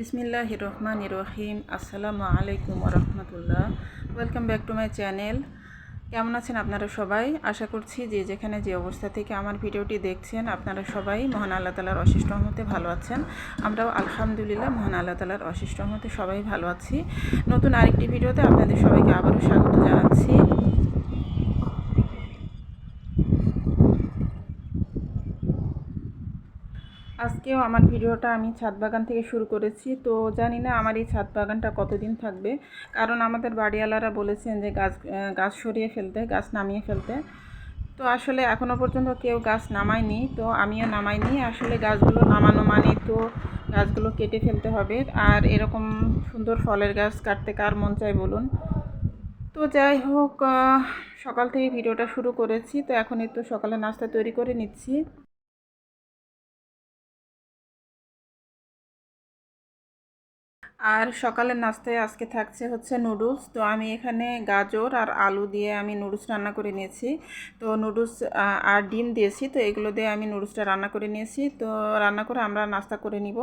বিসমিল্লাহ রহমান রহিম আসসালামু আলাইকুম রহমতুল্লাহ। Welcome back to my channel. কেমন আছেন আপনারা সবাই? আশা করছি যে যেখানে যে অবস্থা থেকে আমার ভিডিওটি দেখছেন, আপনারা সবাই মহান আল্লাহ তালার অশেষ ভালো আছেন। আমরাও আলহামদুলিল্লাহ মহান আল্লাহ তালার অশেষ সবাই ভালো আছি। নতুন আরেকটি ভিডিওতে আপনাদের সবাইকে আবারও স্বাগত জানাচ্ছি। আজকেও আমার ভিডিওটা আমি ছাদ বাগান থেকে শুরু করেছি। তো জানি না আমার এই ছাদ বাগানটা কতদিন থাকবে। কারণ আমাদের বাড়িওয়ালারা বলেছেন যে গাছ গাছ সরিয়ে ফেলতে, গাছ নামিয়ে ফেলতে। তো আসলে এখনও পর্যন্ত কেউ গাছ নামায়নি। তো আমিও নামাইনি। আসলে গাছগুলো নামানো মানে তো গাছগুলো কেটে ফেলতে হবে। আর এরকম সুন্দর ফলের গাছ কাটতে কার মন চায় বলুন। তো যাই হোক সকাল থেকে ভিডিওটা শুরু করেছি। তো এখন একটু সকালে নাস্তা তৈরি করে নিচ্ছি। আর সকালের নাস্তায় আজকে থাকছে হচ্ছে নুডলস। তো আমি এখানে গাজর আর আলু দিয়ে আমি নুডলস রান্না করে নিয়েছি। তো নুডলস আর ডিম দিয়েছি। তো এগুলো দিয়ে আমি নুডলসটা রান্না করে নিয়েছি। তো রান্না করে আমরা নাস্তা করে নিব।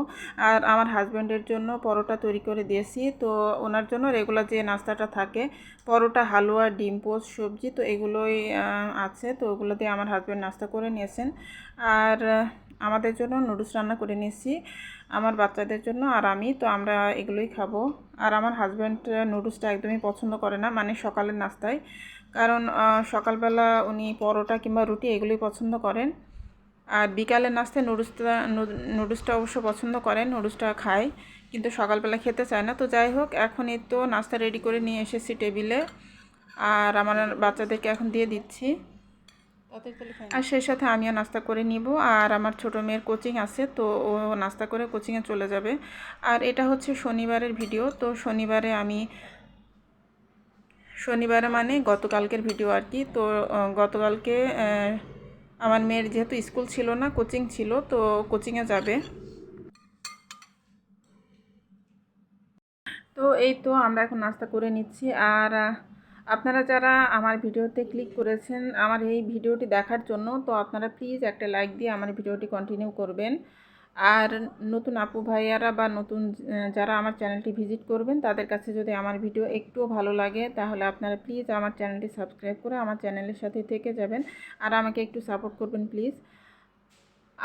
আর আমার হাজব্যান্ডের জন্য পরোটা তৈরি করে দিয়েছি। তো ওনার জন্য রেগুলার যে নাস্তাটা থাকে, পরোটা, হালুয়া, ডিম পোস্ট সবজি, তো এগুলোই আছে। তো ওগুলো দিয়ে আমার হাজব্যান্ড নাস্তা করে নিয়েছেন। আর আমাদের জন্য নুডলস রান্না করে নিয়েছি, আমার বাচ্চাদের জন্য আর আমি, তো আমরা এগুলোই খাব। আর আমার হাজব্যান্ড নুডলসটা একদমই পছন্দ করে না মানে সকালের নাস্তায়। কারণ সকালবেলা উনি পরোটা কিংবা রুটি এগুলোই পছন্দ করেন। আর বিকালের নাস্তায় নুডলসটা নুডলসটা অবশ্য পছন্দ করেন, নুডলসটা খায়, কিন্তু সকালবেলা খেতে চায় না। তো যাই হোক, এখন এই তো নাস্তা রেডি করে নিয়ে এসেছি টেবিলে আর আমার বাচ্চাদেরকে এখন দিয়ে দিচ্ছি। আর সেই সাথে আমিও নাস্তা করে নিব। আর আমার ছোটো মেয়ের কোচিং আছে, তো ও নাস্তা করে কোচিংয়ে চলে যাবে। আর এটা হচ্ছে শনিবারের ভিডিও তো শনিবারে আমি শনিবারে মানে গতকালকের ভিডিও আর কি। তো গতকালকে আমার মেয়ের যেহেতু স্কুল ছিল না কোচিং ছিল, তো কোচিংয়ে যাবে। তো এই তো আমরা এখন নাস্তা করে নিচ্ছি। আর আপনারা যারা আমার ভিডিওতে ক্লিক করেছেন আমার এই ভিডিওটি দেখার জন্য, তো আপনারা প্লিজ একটা লাইক দিয়ে আমার ভিডিওটি কন্টিনিউ করবেন। আর নতুন আপু ভাইয়ারা বা নতুন যারা আমার চ্যানেলটি ভিজিট করবেন, তাদের কাছে যদি আমার ভিডিও একটুও ভালো লাগে, তাহলে আপনারা প্লিজ আমার চ্যানেলটি সাবস্ক্রাইব করে আমার চ্যানেলের সাথে থেকে যাবেন। আর আমাকে একটু সাপোর্ট করবেন প্লিজ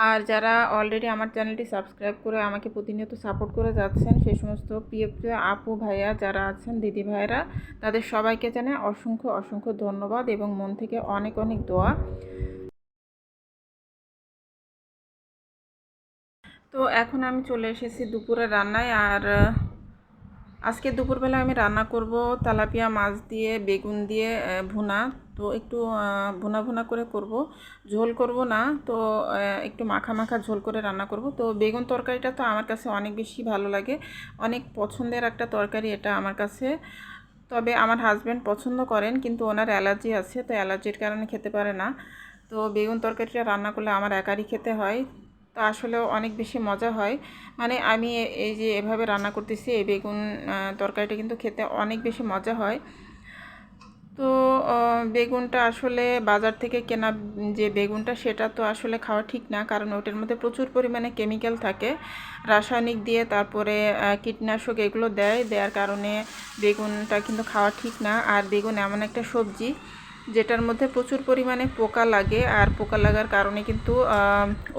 আর যারা অলরেডি আমার চ্যানেলটি সাবস্ক্রাইব করে আমাকে প্রতিনিয়ত সাপোর্ট করে যাচ্ছেন, সেই সমস্ত প্রিয় আপু ভাইয়া যারা আছেন, দিদি ভাইয়েরা, তাদের সবাইকে জানে অসংখ্য অসংখ্য ধন্যবাদ এবং মন থেকে অনেক অনেক দোয়া। তো এখন আমি চলে এসেছি দুপুরে রান্নায় আর, আজকে দুপুরবেলা আমি রান্না করব তালাপিয়া মাছ দিয়ে, বেগুন দিয়ে ভুনা। তো একটু ভুনা ভুনা করে করব। ঝোল করব না, তো একটু মাখা মাখা ঝোল করে রান্না করব। তো বেগুন তরকারিটা তো আমার কাছে অনেক বেশি ভালো লাগে। অনেক পছন্দের একটা তরকারি এটা আমার কাছে। তবে আমার হাজব্যান্ড পছন্দ করেন, কিন্তু ওনার অ্যালার্জি আছে, তো অ্যালার্জির কারণে খেতে পারে না। তো বেগুন তরকারিটা রান্না করলে আমার একারই খেতে হয়। তো আসলেও অনেক বেশি মজা হয়। মানে আমি এই যে এভাবে রান্না করতেছি, এই বেগুন তরকারিটা কিন্তু খেতে অনেক বেশি মজা হয়। তো বেগুনটা আসলে বাজার থেকে কেনা যে বেগুনটা সেটা তো আসলে খাওয়া ঠিক না, কারণ ওটার মধ্যে প্রচুর পরিমাণে কেমিক্যাল থাকে। রাসায়নিক দিয়ে তারপরে কীটনাশক এগুলো দেয়, দেওয়ার কারণে বেগুনটা কিন্তু খাওয়া ঠিক না। আর বেগুন এমন একটা সবজি যেটার মধ্যে প্রচুর পরিমাণে পোকা লাগে, আর পোকা লাগার কারণে কিন্তু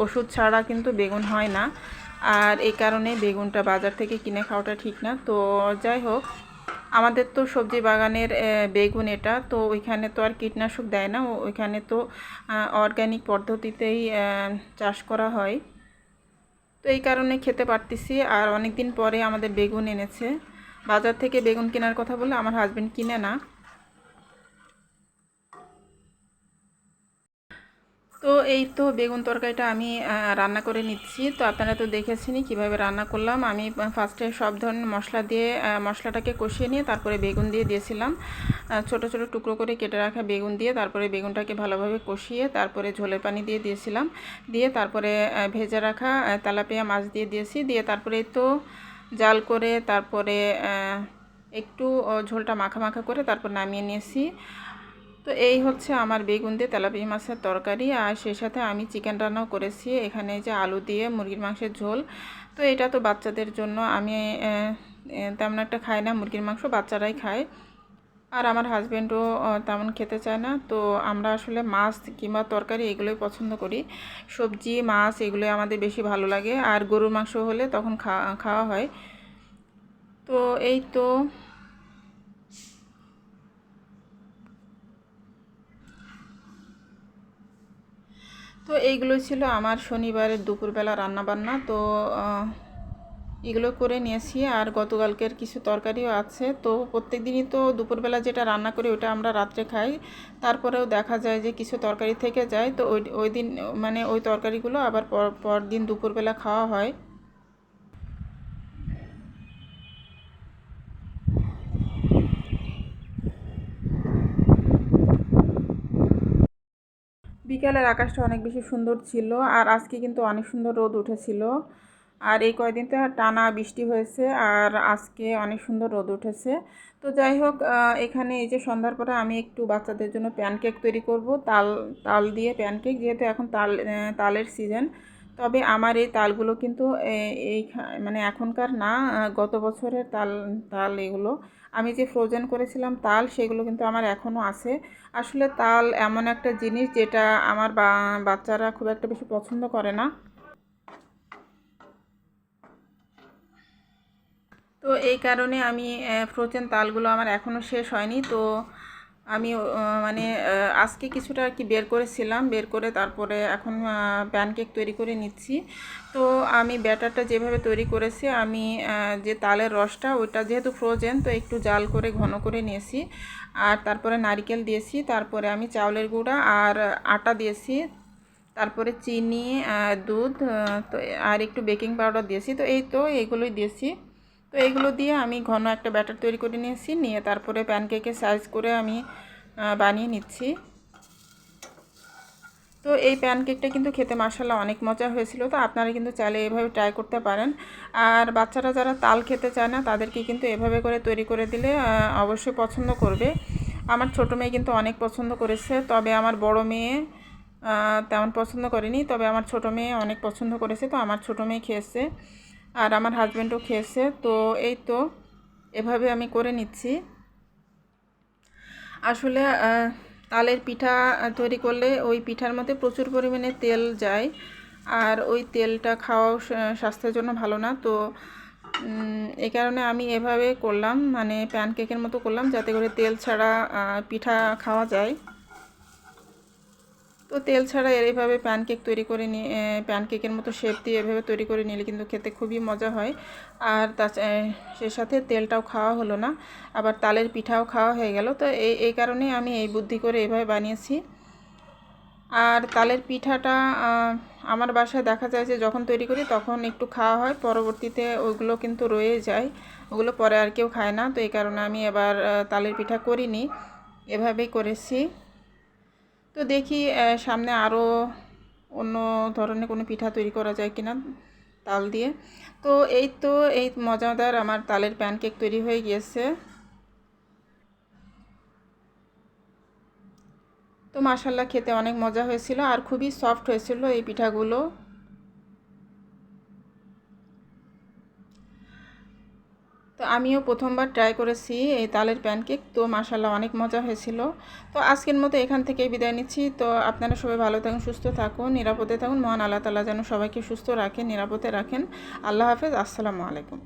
ওষুধ ছাড়া কিন্তু বেগুন হয় না। আর এই কারণে বেগুনটা বাজার থেকে কিনে খাওয়াটা ঠিক না। তো, যাই হোক আমাদের তো সবজি বাগানের বেগুন এটা, তো ওইখানে তো আর কীটনাশক দেয় না। ওইখানে তো অর্গ্যানিক পদ্ধতিতেই চাষ করা হয়। তো এই কারণে খেতে পারতেছি। আর অনেক দিন পরে আমাদের বেগুন এনেছে। বাজার থেকে বেগুন কেনার কথা বলে আমার হাজব্যান্ড কিনে না। তো এই তো বেগুন তরকারিটা আমি রান্না করে নিচ্ছি। তো আপনারা তো দেখেছেনই কীভাবে রান্না করলাম। আমি ফার্স্টে সব ধরনের মশলা দিয়ে মশলাটাকে কষিয়ে নিয়ে তারপরে বেগুন দিয়ে দিয়েছিলাম। ছোট ছোট টুকরো করে কেটে রাখা বেগুন দিয়ে তারপরে বেগুনটাকে ভালোভাবে কষিয়ে তারপরে ঝোলের পানি দিয়ে দিয়েছিলাম। দিয়ে তারপরে ভেজে রাখা তেলাপিয়া মাছ দিয়ে দিয়েছি। দিয়ে তারপরে তো জাল করে তারপরে একটু ঝোলটা মাখা মাখা করে তারপর নামিয়ে নিয়েছি। তো এই হচ্ছে আমার বেগুন দিয়ে তেলাপিয়া মাছের তরকারি, আর সেই সাথে আমি চিকেন রান্নাও করেছি। এখানে যে আলু দিয়ে মুরগির মাংসের ঝোল, তো এটা তো বাচ্চাদের জন্য আমি তেমন একটা খাই না, মুরগির মাংস বাচ্চারাই খায়। আর আমার হাজব্যান্ডও তেমন খেতে চায় না, তো আমরা আসলে মাছ কিংবা তরকারি এগুলোই পছন্দ করি। সবজি, মাছ এগুলোই আমাদের বেশি ভালো লাগে, আর গরুর মাংস হলে তখন খাওয়া হয়। তো এই তো তো এইগুলো ছিল আমার শনিবারের দুপুরবেলা রান্নাবান্না। তো এগুলো করে নিয়েছি। আর গতকালকের কিছু তরকারিও আছে। তো প্রত্যেক দিনই তো দুপুরবেলা যেটা রান্না করি ওটা আমরা রাত্রে খাই। তারপরেও দেখা যায় যে কিছু তরকারি থেকে যায়। তো ওই ওই দিন মানে ওই তরকারিগুলো আবার পর পর দিন দুপুরবেলা খাওয়া হয়। বিকেলের আকাশটা অনেক বেশি সুন্দর ছিল আর আজকে কিন্তু অনেক সুন্দর রোদ উঠেছিল। আর এই কয়দিন তো টানা বৃষ্টি হয়েছে আর আজকে অনেক সুন্দর রোদ উঠেছে। তো যাই হোক এখানে এই যে সন্ধ্যার পরে আমি একটু বাচ্চাদের জন্য প্যানকেক তৈরি করব। তাল তাল দিয়ে প্যানকেক, যেহেতু এখন তাল তালের সিজন। তবে আমার এই তালগুলো কিন্তু এই মানে এখনকার না গত বছরের তাল তাল এগুলো আমি যে ফ্রোজেন করেছিলাম তাল, সেগুলো কিন্তু আমার এখনও আছে। আসলে তাল এমন একটা জিনিস যেটা আমার বাচ্চারা খুব একটা বেশি পছন্দ করে না। তো এই কারণে আমি ফ্রোজেন তালগুলো আমার এখনও শেষ হয়নি। তো আমি মানে আজকে কিছুটা আর কি বের করেছিলাম, বের করে তারপরে এখন প্যানকেক তৈরি করে নিচ্ছি। তো আমি ব্যাটারটা যেভাবে তৈরি করেছি, আমি যে তালের রসটা ওইটা যেহেতু ফ্রোজেন তো একটু জাল করে, ঘন করে নিয়েছি। আর তারপরে নারকেল দিয়েছি, তারপরে আমি চাউলের গুঁড়া আর আটা দিয়েছি। তারপরে চিনি দুধ তো, আর একটু বেকিং পাউডার দিয়েছি। তো এই তো, এইগুলোই দিয়েছি। তো এইগুলো দিয়ে আমি ঘন একটা ব্যাটার তৈরি করে নিয়েছি। নিয়ে তারপরে প্যানকেকের সাইজ করে আমি বানিয়ে নিচ্ছি। তো এই প্যানকেকটা কিন্তু খেতে মাসাল্লাহ অনেক মজা হয়েছিল। তো আপনারা কিন্তু চাইলে এভাবে ট্রাই করতে পারেন। আর বাচ্চারা যারা তাল খেতে চায় না, তাদেরকে কিন্তু এভাবে করে তৈরি করে দিলে অবশ্যই পছন্দ করবে। আমার ছোটো মেয়ে কিন্তু অনেক পছন্দ করেছে, তবে আমার বড় মেয়ে তেমন পছন্দ করেনি। তবে আমার ছোটো মেয়ে অনেক পছন্দ করেছে, তো আমার ছোটো মেয়ে খেয়েছে। আর আমার হাজব্যান্ডও খেয়েছে, তো এই তো এভাবে আমি করে নিচ্ছি। আসলে তালের পিঠা তৈরি করলে ওই পিঠার মধ্যে প্রচুর পরিমাণে তেল যায় আর ওই তেলটা খাওয়াও স্বাস্থ্যের জন্য ভালো না, তো এই কারণে আমি এভাবে করলাম মানে প্যানকেকের মতো করলাম যাতে করে তেল ছাড়া পিঠা খাওয়া যায়। তো তেল ছাড়া এর এইভাবে প্যানকেক তৈরি করে নিয়ে প্যানকেকের মতো শেপ দিয়ে এভাবে তৈরি করে নিলে কিন্তু খেতে খুবই মজা হয়। আর তা সে সাথে তেলটাও খাওয়া হলো না। আবার তালের পিঠাও খাওয়া হয়ে গেল। তো এই এই কারণে আমি এই বুদ্ধি করে এভাবে বানিয়েছি। আর তালের পিঠাটা আমার বাসায় দেখা যায় যে যখন তৈরি করি তখন একটু খাওয়া হয়। পরবর্তীতে ওগুলো কিন্তু রয়ে যায়। ওগুলো পরে আর কেউ খায় না। তো এই কারণে আমি এবার তালের পিঠা করিনি। এভাবেই করেছি। তো দেখি সামনে আরও অন্য ধরনের কোনো পিঠা তৈরি করা যায় কিনা তাল দিয়ে। তো এই তো, এই মজাদার আমার তালের প্যানকেক তৈরি হয়ে গিয়েছে। তো মাসাল্লাহ খেতে অনেক মজা হয়েছিল আর খুবই সফট হয়েছিল এই পিঠাগুলো। তো আমিও প্রথমবার ট্রাই করেছি এই তালের প্যানকেক তো মাসাল্লাহ অনেক মজা হয়েছিল। তো আজকের মতো এখান থেকে বিদায় নিচ্ছি। তো আপনারা সবাই ভালো থাকুন, সুস্থ থাকুন, নিরাপদে থাকুন। মহান আল্লাহ তালা যেন সবাইকে সুস্থ রাখেন, নিরাপদে রাখেন। আল্লাহ হাফেজ, আসসালামু আলাইকুম।